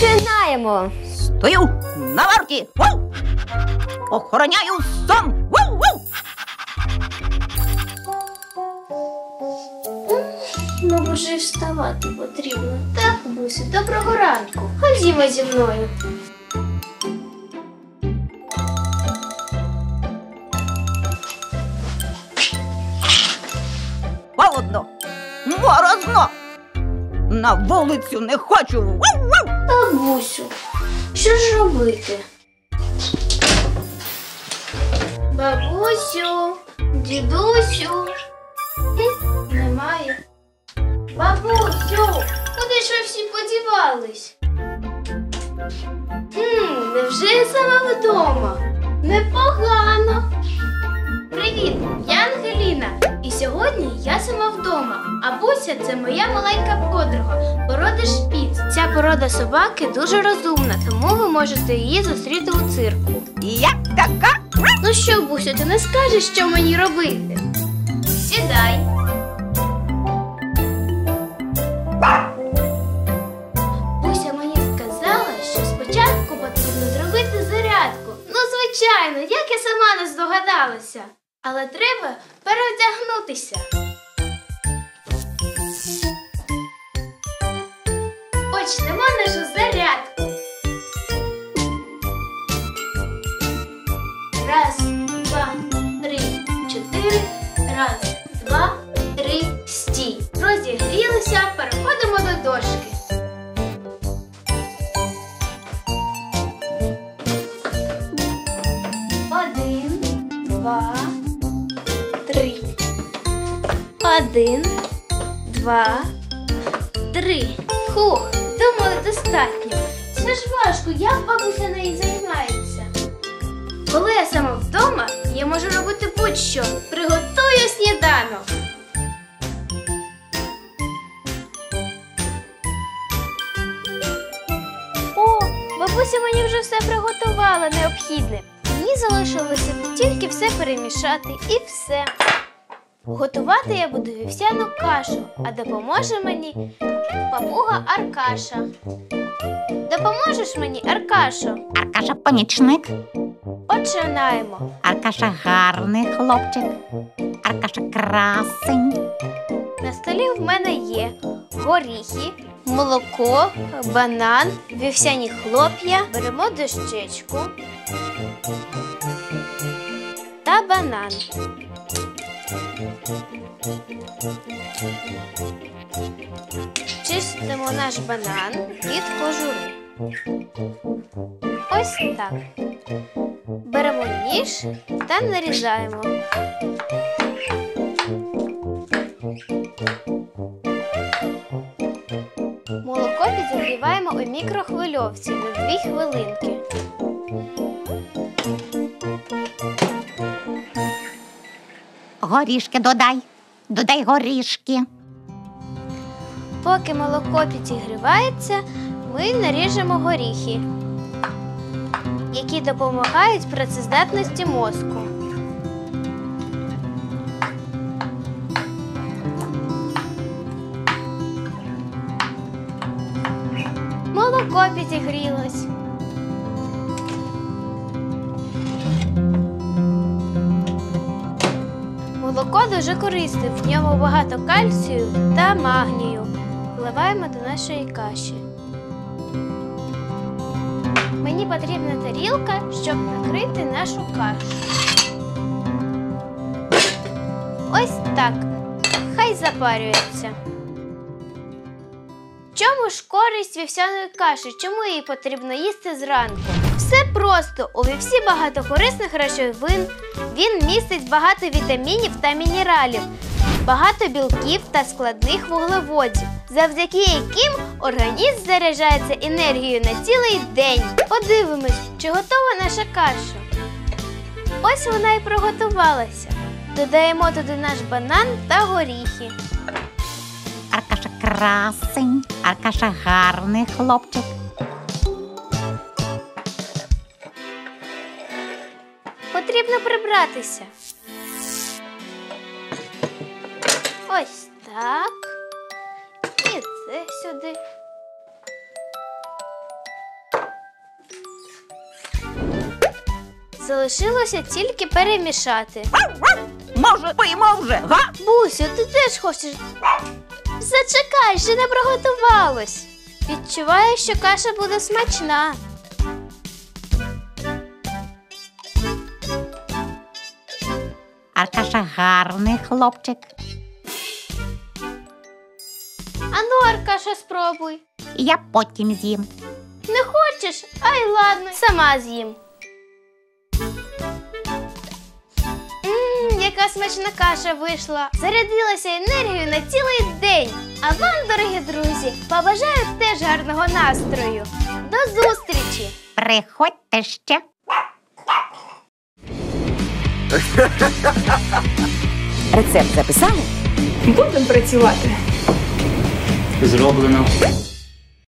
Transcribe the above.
Починаємо. Стою на варті. Вау! Охороняю сон. Вау, вау! Ну, вже вставати потрібно. Так, бусю, доброго ранку. Ходімо зі мною. На вулицю не хочу. Бабусю, що ж робити? Бабусю, дідусю. Немає. Бабусю, куди ж ви всі подівались? Хм, невже я сама вдома? Непогано. Привіт, я сьогодні я сама вдома. А Буся це моя маленька подруга, порода шпіц. Ця порода собаки дуже розумна, тому ви можете її зустріти у цирку. Я така. Ну що, Бусю, ти не скажеш, що мені робити? Сідай. Буся мені сказала, що спочатку потрібно зробити зарядку. Ну, звичайно, як я сама не здогадалася. Але треба переодягнутися. Почнемо нашу зарядку. Один, два, три. Хух, думаю, достатньо. Це ж важко, як бабуся неї займається. Коли я сама вдома, я можу робити будь-що. Приготую сніданок. О, бабуся мені вже все приготувала необхідне. Мені залишилося тільки все перемішати і все. Готувати я буду вівсяну кашу, а допоможе мені папуга Аркаша. Допоможеш мені, Аркашо? Аркаша помічник. Починаємо. Аркаша гарний хлопчик. Аркаша красень. На столі в мене є горіхи, молоко, банан, вівсяні хлоп'я. Беремо дощечку та банан. Чистимо наш банан від кожури. Ось так. Беремо ніж та нарізаємо. Молоко підігріваємо у мікрохвильовці на 2 хвилинки. Горішки додай. Додай горішки. Поки молоко підігрівається, ми наріжемо горіхи, які допомагають працездатності мозку. Молоко підігрілось. Молоко дуже корисне, в ньому багато кальцію та магнію. Вливаємо до нашої каші. Мені потрібна тарілка, щоб накрити нашу кашу. Ось так. Хай запарюється. Чому ж користь вівсяної каші? Чому її потрібно їсти зранку? Все просто. У вівсі багато корисних речовин. Він містить багато вітамінів та мінералів, багато білків та складних вуглеводів, завдяки яким організм заряджається енергією на цілий день. Подивимось, чи готова наша каша. Ось вона і приготувалася. Додаємо туди наш банан та горіхи красень. Аркаша гарний хлопчик. Потрібно прибратися. Ось так. І це сюди. Залишилося тільки перемішати. Може, поїмо вже, га? Бусю, ти теж хочеш. Зачекай, ще не приготувалось. Відчуваю, що каша буде смачна. Аркаша гарний хлопчик. Ану, Аркаша, спробуй. Я потім з'їм. Не хочеш? Ай, ладно, сама з'їм. Смачна каша вийшла. Зарядилася енергією на цілий день. А вам, дорогі друзі, побажаю теж гарного настрою. До зустрічі! Приходьте ще. Рецепт записали? Будемо працювати. Зроблено.